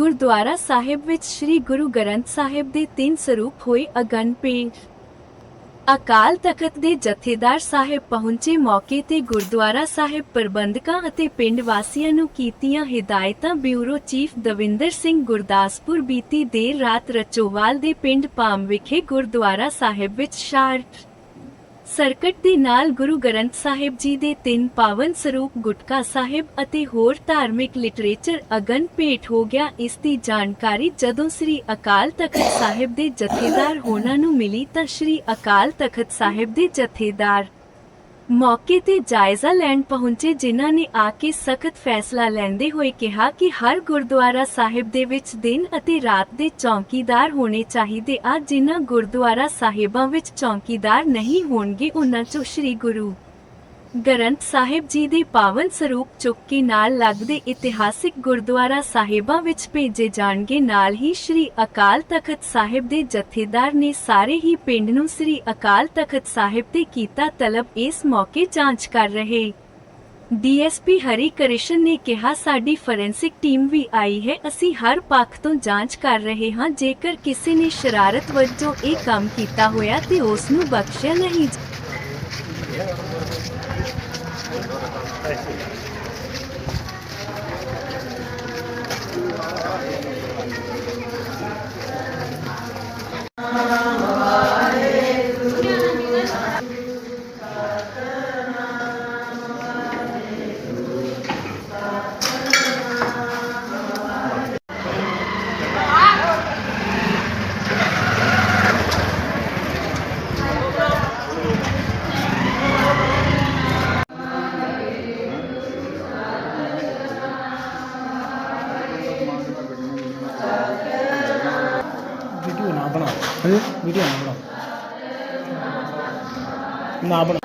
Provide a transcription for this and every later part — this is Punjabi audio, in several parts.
ਗੁਰਦੁਆਰਾ ਸਾਹਿਬ ਵਿੱਚ ਸ੍ਰੀ ਗੁਰੂ ਗ੍ਰੰਥ ਸਾਹਿਬ ਦੇ ਤਿੰਨ ਸਰੂਪ ਹੋਏ ਅਗਨ ਭੇਟ ਅਕਾਲ ਤਖਤ ਦੇ ਜਥੇਦਾਰ ਸਾਹਿਬ ਪਹੁੰਚੇ ਮੌਕੇ ਤੇ ਗੁਰਦੁਆਰਾ ਸਾਹਿਬ ਪ੍ਰਬੰਧਕਾਂ ਅਤੇ ਪਿੰਡ ਵਾਸੀਆਂ ਨੂੰ ਕੀਤੀਆਂ ਹਦਾਇਤਾਂ ਬਿਊਰੋ ਚੀਫ ਦਵਿੰਦਰ ਸਿੰਘ ਗੁਰਦਾਸਪੁਰ ਬੀਤੀ ਦੇਰ ਰਾਤ ਰਚੋਵਾਲ ਦੇ ਪਿੰਡ ਪਾਮ ਵਿਖੇ ਗੁਰਦੁਆਰਾ ਸਾਹਿਬ ਵਿੱਚ ਸ਼ਾਰਟ ਸਰਕਟ ਦੇ ਨਾਲ ਗੁਰੂ ਗ੍ਰੰਥ ਸਾਹਿਬ ਜੀ ਦੇ ਤਿੰਨ ਪਾਵਨ ਸਰੂਪ ਗੁਟਕਾ ਸਾਹਿਬ ਅਤੇ ਹੋਰ ਧਾਰਮਿਕ ਲਿਟਰੇਚਰ ਅਗਨ ਭੇਟ ਹੋ ਗਿਆ। ਇਸ ਦੀ ਜਾਣਕਾਰੀ ਜਦੋਂ ਸ੍ਰੀ ਅਕਾਲ ਤਖਤ ਸਾਹਿਬ ਦੇ ਜਥੇਦਾਰ ਹੋਣਾ ਨੂੰ ਮਿਲੀ ਤਾਂ ਸ੍ਰੀ ਅਕਾਲ ਤਖਤ ਸਾਹਿਬ ਦੇ ਜਥੇਦਾਰ ਮੌਕੇ ਤੇ ਜਾਇਜ਼ਾ ਲੈਣ ਪਹੁੰਚੇ, ਜਿਨ੍ਹਾਂ ਨੇ ਆ ਕੇ ਸਖਤ ਫੈਸਲਾ ਲੈਂਦੇ ਹੋਏ ਕਿਹਾ ਕਿ ਹਰ ਗੁਰਦੁਆਰਾ ਸਾਹਿਬ ਦੇ ਵਿੱਚ ਦਿਨ ਅਤੇ ਰਾਤ ਦੇ ਚੌਕੀਦਾਰ ਹੋਣੇ ਚਾਹੀਦੇ। ਆ ਜਿਨ੍ਹਾਂ ਗੁਰਦੁਆਰਾ ਸਾਹਿਬਾਂ ਵਿੱਚ ਚੌਕੀਦਾਰ ਨਹੀਂ ਹੋਣਗੇ ਉਹਨਾਂ ਚੋਂ ਸ੍ਰੀ ਗੁਰੂ ਗ੍ਰੰਥ ਸਾਹਿਬ ਜੀ ਦੇ ਪਾਵਨ ਸਰੂਪ ਚੁੱਕੀ ਨਾਲ ਲੱਗਦੇ ਇਤਿਹਾਸਿਕ ਗੁਰਦੁਆਰਾ ਸਾਹਿਬਾਂ ਵਿੱਚ ਭੇਜੇ ਜਾਣਗੇ। ਨਾਲ ਹੀ ਸ੍ਰੀ ਅਕਾਲ ਤਖਤ ਸਾਹਿਬ ਦੇ ਜਥੇਦਾਰ ਨੇ ਸਾਰੇ ਹੀ ਪਿੰਡ ਨੂੰ ਸ੍ਰੀ ਅਕਾਲ ਤਖਤ ਸਾਹਿਬ ਤੇ ਕੀਤਾ ਤਲਬ ਇਸ ਮੌਕੇ ਜਾਂਚ ਕਰ ਰਹੇ। ਡੀਐਸਪੀ ਹਰੀ ਕ੍ਰਿਸ਼ਨ ਨੇ ਕਿਹਾ, ਸਾਡੀ ਫੋਰੈਂਸਿਕ ਟੀਮ ਵੀ ਆਈ ਹੈ। ਅਸੀਂ ਹਰ ਪੱਖ ਤੋਂ ਜਾਂਚ ਕਰ ਰਹੇ ਹਾਂ। ਜੇਕਰ ਕਿਸੇ ਨੇ ਸ਼ਰਾਰਤ ਵਜੋਂ ਇਹ ਕੰਮ ਕੀਤਾ ਹੋਇਆ ਤੇ ਉਸ ਨੂੰ ਬਖਸ਼ਿਆ ਨਹੀਂ ਵੀਡੀਓ ਬਣਾ ਹਾਂਜੀ ਵੀਡੀਓ ਨਾ ਬਣਾ ਨਾ ਬਣਾ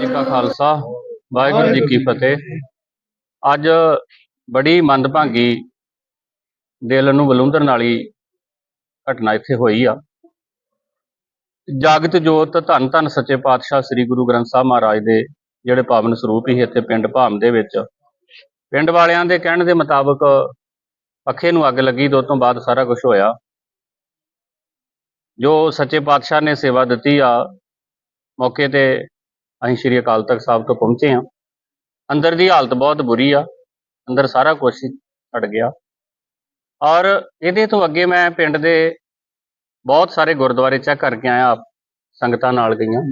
ਜੀ ਕਾ ਖਾਲਸਾ, ਵਾਹਿਗੁਰੂ ਜੀ ਕੀ ਫਤਿਹ। ਅੱਜ ਬੜੀ ਮੰਦਭਾਗੀ ਦਿਲ ਨੂੰ ਬਲੁੰਦਰਨ ਵਾਲੀ ਘਟਨਾ ਇੱਥੇ ਹੋਈ ਆ। ਜਾਗਤ ਜੋਤ ਧੰਨ ਧੰਨ ਸੱਚੇ ਪਾਤਸ਼ਾਹ ਸ੍ਰੀ ਗੁਰੂ ਗ੍ਰੰਥ ਸਾਹਿਬ ਮਹਾਰਾਜ ਦੇ ਜਿਹੜੇ ਪਾਵਨ ਸਰੂਪ ਹੀ ਇੱਥੇ ਪਿੰਡ ਭਾਮ ਦੇ ਵਿੱਚ। ਪਿੰਡ ਵਾਲਿਆਂ ਦੇ ਕਹਿਣ ਦੇ ਮੁਤਾਬਕ ਪੱਖੇ ਨੂੰ ਅੱਗ ਲੱਗੀ ਤੇ ਉਸ ਤੋਂ ਬਾਅਦ ਸਾਰਾ ਕੁਝ ਹੋਇਆ। ਜੋ ਸੱਚੇ ਪਾਤਸ਼ਾਹ ਨੇ ਸੇਵਾ ਦਿੱਤੀ ਆ, ਮੌਕੇ ਤੇ ਅਸੀਂ ਸ਼੍ਰੀ ਅਕਾਲ ਤਖਤ ਸਾਹਿਬ ਤੋਂ ਪਹੁੰਚੇ ਹਾਂ। ਅੰਦਰ ਦੀ ਹਾਲਤ ਬਹੁਤ ਬੁਰੀ ਆ। ਅੰਦਰ ਸਾਰਾ ਕੁਝ ਛੱਡ ਗਿਆ। ਔਰ ਇਹਦੇ ਤੋਂ ਅੱਗੇ ਮੈਂ ਪਿੰਡ ਦੇ ਬਹੁਤ ਸਾਰੇ ਗੁਰਦੁਆਰੇ ਚੈੱਕ ਕਰਕੇ ਆਇਆ, ਸੰਗਤਾਂ ਨਾਲ ਗਈਆਂ।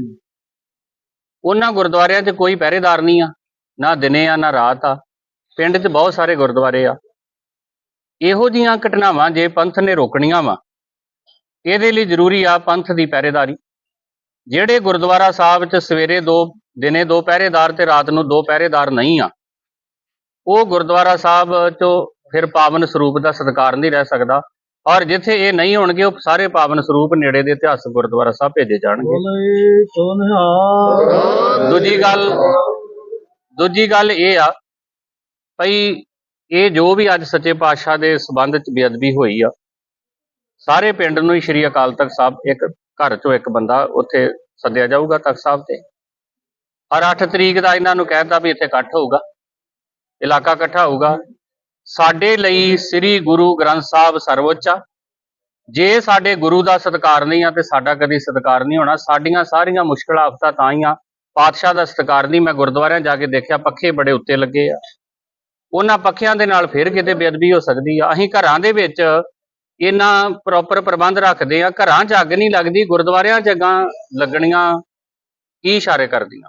ਉਹਨਾਂ ਗੁਰਦੁਆਰਿਆਂ 'ਚ ਕੋਈ ਪਹਿਰੇਦਾਰ ਨਹੀਂ ਆ, ਨਾ ਦਿਨੇ ਆ, ਨਾ ਰਾਤ ਆ। ਪਿੰਡ 'ਚ ਬਹੁਤ ਸਾਰੇ ਗੁਰਦੁਆਰੇ ਆ। ਇਹੋ ਜੀਆਂ ਘਟਨਾਵਾਂ ਜੇ ਪੰਥ ਨੇ ਰੋਕਣੀਆਂ ਵਾ, ਇਹਦੇ ਲਈ ਜ਼ਰੂਰੀ ਆ ਪੰਥ ਦੀ ਪਹਿਰੇਦਾਰੀ। ਜਿਹੜੇ ਗੁਰਦੁਆਰਾ ਸਾਹਿਬ 'ਚ ਸਵੇਰੇ ਦੋ, ਦਿਨੇ ਦੋ ਪਹਿਰੇਦਾਰ ਤੇ ਰਾਤ ਨੂੰ ਦੋ ਪਹਿਰੇਦਾਰ ਨਹੀਂ ਆ, ਉਹ ਗੁਰਦੁਆਰਾ ਸਾਹਿਬ 'ਚੋਂ ਫਿਰ ਪਾਵਨ ਸਰੂਪ ਦਾ ਸਤਿਕਾਰ ਨਹੀਂ ਰਹਿ ਸਕਦਾ। ਔਰ ਜਿੱਥੇ ਇਹ ਨਹੀਂ ਹੋਣਗੇ ਉਹ ਸਾਰੇ ਪਾਵਨ ਸਰੂਪ ਨੇੜੇ ਦੇ ਇਤਿਹਾਸਕ ਗੁਰਦੁਆਰਾ ਸਾਹਿਬ ਭੇਜੇ ਜਾਣਗੇ। ਬੋਲੇ ਸੋਨਿਹਾਰ ਦੂਜੀ ਗੱਲ ਦੂਜੀ ਗੱਲ ਇਹ ਆ ਭਈ ਇਹ ਜੋ ਵੀ ਅੱਜ ਸੱਚੇ ਪਾਤਸ਼ਾਹ ਦੇ ਸਬੰਧ ਚ ਬੇਅਦਬੀ ਹੋਈ ਆ ਸਾਰੇ ਪਿੰਡ ਨੂੰ ਹੀ ਸ਼੍ਰੀ ਅਕਾਲ ਤਖਤ ਸਾਹਿਬ ਇੱਕ ਘਰ ਚੋਂ ਇੱਕ ਬੰਦਾ ਉੱਥੇ ਸੱਦਿਆ ਜਾਊਗਾ ਤਖਤ ਸਾਹਿਬ ਤੇ। ਔਰ 8 ਤਰੀਕ ਦਾ ਇਹਨਾਂ ਨੂੰ ਕਹਿਤਾ ਵੀ ਇੱਥੇ ਇਕੱਠ ਹੋਊਗਾ ਇਲਾਕਾ ਇਕੱਠਾ ਹੋਊਗਾ ਸਾਡੇ ਲਈ ਸ੍ਰੀ ਗੁਰੂ ਗ੍ਰੰਥ ਸਾਹਿਬ ਸਰਵਉੱਚ ਆ। ਜੇ ਸਾਡੇ ਗੁਰੂ ਦਾ ਸਤਿਕਾਰ ਨਹੀਂ ਆ ਤੇ ਸਾਡਾ ਕਦੀ ਸਤਿਕਾਰ ਨਹੀਂ ਹੋਣਾ। ਸਾਡੀਆਂ ਸਾਰੀਆਂ ਮੁਸ਼ਕਲਾਂ ਆਫਤਾਂ ਤਾਂ ਹੀ ਆ। ਪਾਤਸ਼ਾਹ ਦਾ ਸਤਿਕਾਰ ਨਹੀਂ। ਮੈਂ ਗੁਰਦੁਆਰਿਆਂ ਜਾ ਕੇ ਦੇਖਿਆ, ਪੱਖੇ ਬੜੇ ਉੱਤੇ ਲੱਗੇ ਆ। ਉਹਨਾਂ ਪੱਖਿਆਂ ਦੇ ਨਾਲ ਫਿਰ ਕਿਤੇ ਬੇਅਦਬੀ ਹੋ ਸਕਦੀ ਆ। ਅਸੀਂ ਘਰਾਂ ਦੇ ਵਿੱਚ ਇਹਨਾਂ ਪ੍ਰੋਪਰ ਪ੍ਰਬੰਧ ਰੱਖਦੇ ਆ। ਘਰਾਂ 'ਚ ਅੱਗ ਨਹੀਂ ਲੱਗਦੀ, ਗੁਰਦੁਆਰਿਆਂ 'ਚ ਅੱਗਾਂ ਲੱਗਣੀਆਂ ਕੀ ਇਸ਼ਾਰੇ ਕਰਦੀਆਂ।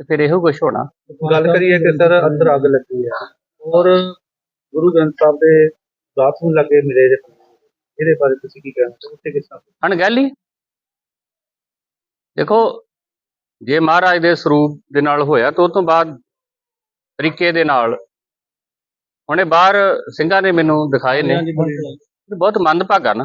ਤੇ ਫਿਰ ਇਹੋ ਕੁਝ ਹੋਣਾ। ਗੱਲ ਕਰੀਏ ਕਿ ਸਰ ਅੰਦਰ ਅੱਗ ਲੱਗੀ ਹੈ ਔਰ ਗੁਰੂ ਗ੍ਰੰਥ ਸਾਹਿਬ ਦੇ ਦਾਤ ਨੂੰ ਲੱਗੇ ਮਿਲੇ ਜੇ ਇਹਦੇ ਬਾਰੇ ਤੁਸੀਂ ਕੀ ਕਹਿਣਾ ਉੱਥੇ ਕਿਸ ਤਰ੍ਹਾਂ? ਅਣਗਹਿਲੀ ਦੇਖੋ ਜੇ ਮਹਾਰਾਜ ਦੇ ਸਰੂਪ ਦੇ ਨਾਲ ਹੋਇਆ ਤਾਂ ਉਹ ਤੋਂ ਬਾਅਦ ਤਰੀਕੇ ਦੇ ਨਾਲ। ਹੁਣੇ ਬਾਹਰ ਸਿੰਘਾਂ ਨੇ ਮੈਨੂੰ ਦਿਖਾਏ ਨੇ। ਬਹੁਤ ਮੰਦਭਾਗਾ ਨਾ।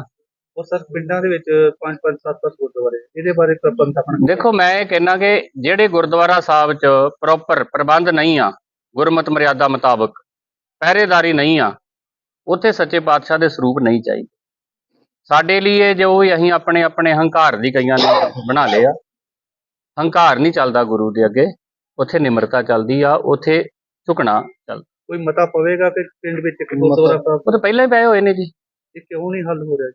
ਔਰ ਸਰ ਪਿੰਡਾਂ ਦੇ ਵਿੱਚ ਪੰਜ ਪੰਜ ਸੱਤ ਸੱਤ ਗੁਰਦੁਆਰੇ ਇਹਦੇ ਬਾਰੇ ਪ੍ਰਬੰਧ ਆਪਣਾ ਦੇਖੋ ਮੈਂ ਇਹ ਕਹਿਣਾ ਕਿ ਜਿਹੜੇ ਗੁਰਦੁਆਰਾ ਸਾਹਿਬ 'ਚ ਪ੍ਰੋਪਰ ਪ੍ਰਬੰਧ ਨਹੀਂ ਆ ਗੁਰਮਤ ਮਰਿਆਦਾ ਮੁਤਾਬਕ ਪਹਿਰੇਦਾਰੀ ਨਹੀਂ ਆ ਉੱਥੇ ਸੱਚੇ ਪਾਤਸ਼ਾਹ ਦੇ ਸਰੂਪ ਨਹੀਂ ਚਾਹੀਦੇ। ਸਾਡੇ ਲਈ ਇਹ ਜੋ ਵੀ ਅਸੀਂ ਆਪਣੇ ਆਪਣੇ ਹੰਕਾਰ ਦੀ ਕਈਆਂ ਨੇ ਬਣਾ ਲਿਆ ਹੰਕਾਰ ਨਹੀਂ ਚੱਲਦਾ ਗੁਰੂ ਦੇ ਅੱਗੇ ਉੱਥੇ ਨਿਮਰਤਾ ਚੱਲਦੀ ਆ ਉੱਥੇ ਝੁਕਣਾ ਚੱਲ ਕੋਈ ਮਤਾ ਪਵੇਗਾ ਕਿ ਪਿੰਡ ਵਿੱਚ ਇੱਕ ਗੁਰਦੁਆਰਾ ਸਾਹਿਬ? ਉਹ ਤਾਂ ਪਹਿਲਾਂ ਹੀ ਪਏ ਹੋਏ ਨੇ ਜੀ। ਇਹ ਕਿਉਂ ਨਹੀਂ ਹੱਲ ਹੋ ਰਿਹਾ ਜੀ?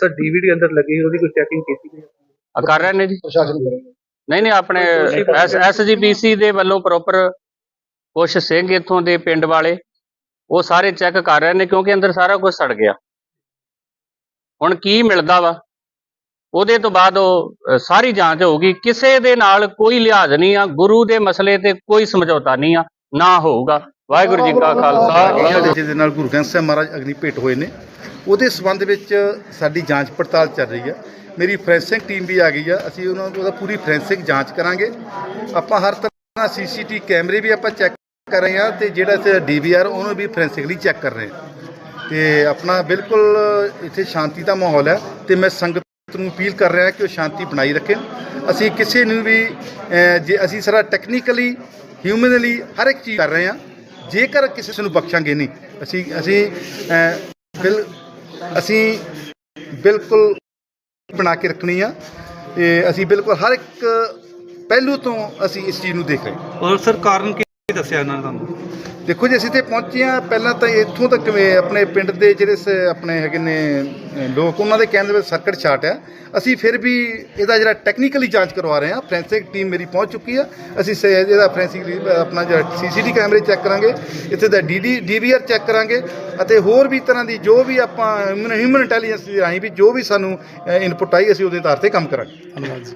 ਸਰ ਡੀਵੀਡੀ ਅੰਦਰ ਲੱਗੀ ਸੀ, ਉਹਦੀ ਕੋਈ ਚੈਕਿੰਗ ਕੀਤੀ ਗਈ? ਆ ਕਰ ਰਹੇ ਨੇ ਜੀ? ਪ੍ਰਸ਼ਾਸਨ ਕਰੇਗਾ ਨਹੀਂ ਨਹੀਂ ਆਪਣੇ ਐਸਜੀਪੀਸੀ ਦੇ ਵੱਲੋਂ ਪ੍ਰੋਪਰ ਕੁਛ ਸਿੰਘ ਇੱਥੋਂ ਦੇ ਪਿੰਡ ਵਾਲੇ ਉਹ ਸਾਰੇ ਚੈੱਕ ਕਰ ਰਹੇ ਨੇ ਕਿਉਂਕਿ ਅੰਦਰ ਸਾਰਾ ਕੁਝ ਸੜ ਗਿਆ। ਹੁਣ ਕੀ ਮਿਲਦਾ ਵਾ? ਉਹਦੇ ਤੋਂ ਬਾਅਦ ਉਹ ਸਾਰੀ ਜਾਂਚ ਹੋਊਗੀ। ਕਿਸੇ ਦੇ ਨਾਲ ਕੋਈ ਲਿਹਾਜ਼ ਨਹੀਂ ਆ ਗੁਰੂ ਦੇ ਮਸਲੇ ਤੇ ਕੋਈ ਸਮਝੌਤਾ ਨਹੀਂ ਆ ਨਾ ਹੋਊਗਾ। ਵਾਹਿਗੁਰੂ ਜੀ ਕਾ ਖਾਲਸਾ। ਜਿਹਦੇ ਨਾਲ ਗੁਰੂ ਗ੍ਰੰਥ ਸਾਹਿਬ ਮਹਾਰਾਜ ਅਗਨੀ ਭੇਟ ਹੋਏ ਨੇ ਉਹਦੇ ਸਬੰਧ ਵਿੱਚ ਸਾਡੀ ਜਾਂਚ ਪੜਤਾਲ ਚੱਲ ਰਹੀ ਹੈ। ਮੇਰੀ ਫੋਰੈਂਸਿਕ ਟੀਮ ਵੀ ਆ ਗਈ ਆ। ਅਸੀਂ ਉਹਨਾਂ ਉਹਦਾ ਪੂਰੀ ਫੋਰੈਂਸਿਕ ਜਾਂਚ ਕਰਾਂਗੇ। ਆਪਾਂ ਹਰ ਤਰ੍ਹਾਂ ਸੀਸੀਟੀ ਕੈਮਰੇ ਵੀ ਆਪਾਂ ਚੈੱਕ ਕਰ ਰਹੇ ਹਾਂ ਤੇ ਜਿਹੜਾ ਇੱਥੇ ਡੀਵੀਆਰ ਉਹਨੂੰ ਵੀ ਫੋਰੈਂਸਿਕਲੀ ਚੈੱਕ ਕਰ ਰਹੇ ਹਾਂ। ਤੇ ਆਪਣਾ ਬਿਲਕੁਲ ਇੱਥੇ ਸ਼ਾਂਤੀ ਦਾ ਮਾਹੌਲ ਹੈ ਤੇ ਮੈਂ ਸੰਗਤ ਨੂੰ ਅਪੀਲ ਕਰ ਰਿਹਾ ਕਿ ਉਹ ਸ਼ਾਂਤੀ ਬਣਾਈ ਰੱਖੇ। ਅਸੀਂ ਕਿਸੇ ਨੂੰ ਵੀ ਜੇ ਅਸੀਂ ਸਾਰਾ ਟੈਕਨੀਕਲੀ ਹਿਊਮਨਲੀ ਹਰ ਇੱਕ ਚੀਜ਼ ਕਰ ਰਹੇ ਹਾਂ। ਜੇਕਰ ਕਿਸੇ ਨੂੰ ਬਖਸ਼ਾਂਗੇ ਨਹੀਂ, ਅਸੀਂ ਅਸੀਂ ਬਿਲ ਅਸੀਂ ਬਿਲਕੁਲ ਬਣਾ ਕੇ ਰੱਖਣੀ ਆ ਤੇ ਅਸੀਂ ਬਿਲਕੁਲ ਹਰ ਇੱਕ ਪਹਿਲੂ ਤੋਂ ਅਸੀਂ ਇਸ ਚੀਜ਼ ਨੂੰ ਦੇਖ ਰਹੇ ਹਾਂ। ਔਰ ਸਰ ਕਾਰਨ ਕੀ ਦੱਸਿਆ ਇਹਨਾਂ ਨੇ ਤੁਹਾਨੂੰ? ਦੇਖੋ ਜੀ, ਅਸੀਂ ਇੱਥੇ ਪਹੁੰਚੇ ਹਾਂ। ਪਹਿਲਾਂ ਤਾਂ ਇੱਥੋਂ ਤੱਕ ਵੀ ਆਪਣੇ ਪਿੰਡ ਦੇ ਜਿਹੜੇ ਸ- ਆਪਣੇ ਹੈਗੇ ਨੇ ਲੋਕ, ਉਹਨਾਂ ਦੇ ਕਹਿਣ ਦੇ ਵਿੱਚ ਸਰਕਟ ਸ਼ਾਟ ਆ ਅਸੀਂ ਫਿਰ ਵੀ ਇਹਦਾ ਜਿਹੜਾ ਟੈਕਨੀਕਲੀ ਜਾਂਚ ਕਰਵਾ ਰਹੇ ਹਾਂ। ਫੋਰੈਂਸਿਕ ਟੀਮ ਮੇਰੀ ਪਹੁੰਚ ਚੁੱਕੀ ਆ ਅਸੀਂ ਸ- ਇਹਦਾ ਫੋਰੈਂਸਿਕਲੀ ਆਪਣਾ ਜਿਹੜਾ ਸੀਸੀਟੀ ਕੈਮਰੇ ਚੈੱਕ ਕਰਾਂਗੇ। ਇੱਥੇ ਦਾ ਡੀਡੀ ਡੀਵੀਆਰ ਚੈੱਕ ਕਰਾਂਗੇ। ਅਤੇ ਹੋਰ ਵੀ ਤਰ੍ਹਾਂ ਦੀ ਜੋ ਵੀ ਆਪਾਂ ਹਿਊਮਨ ਹਿਊਮਨ ਇੰਟੈਲੀਜੈਂਸ ਦੇ ਰਾਹੀਂ ਵੀ ਜੋ ਵੀ ਸਾਨੂੰ ਇਨਪੁਟ ਆਈ, ਅਸੀਂ ਉਹਦੇ ਆਧਾਰ ਤੇ ਕੰਮ ਕਰਾਂਗੇ। ਧੰਨਵਾਦ ਜੀ।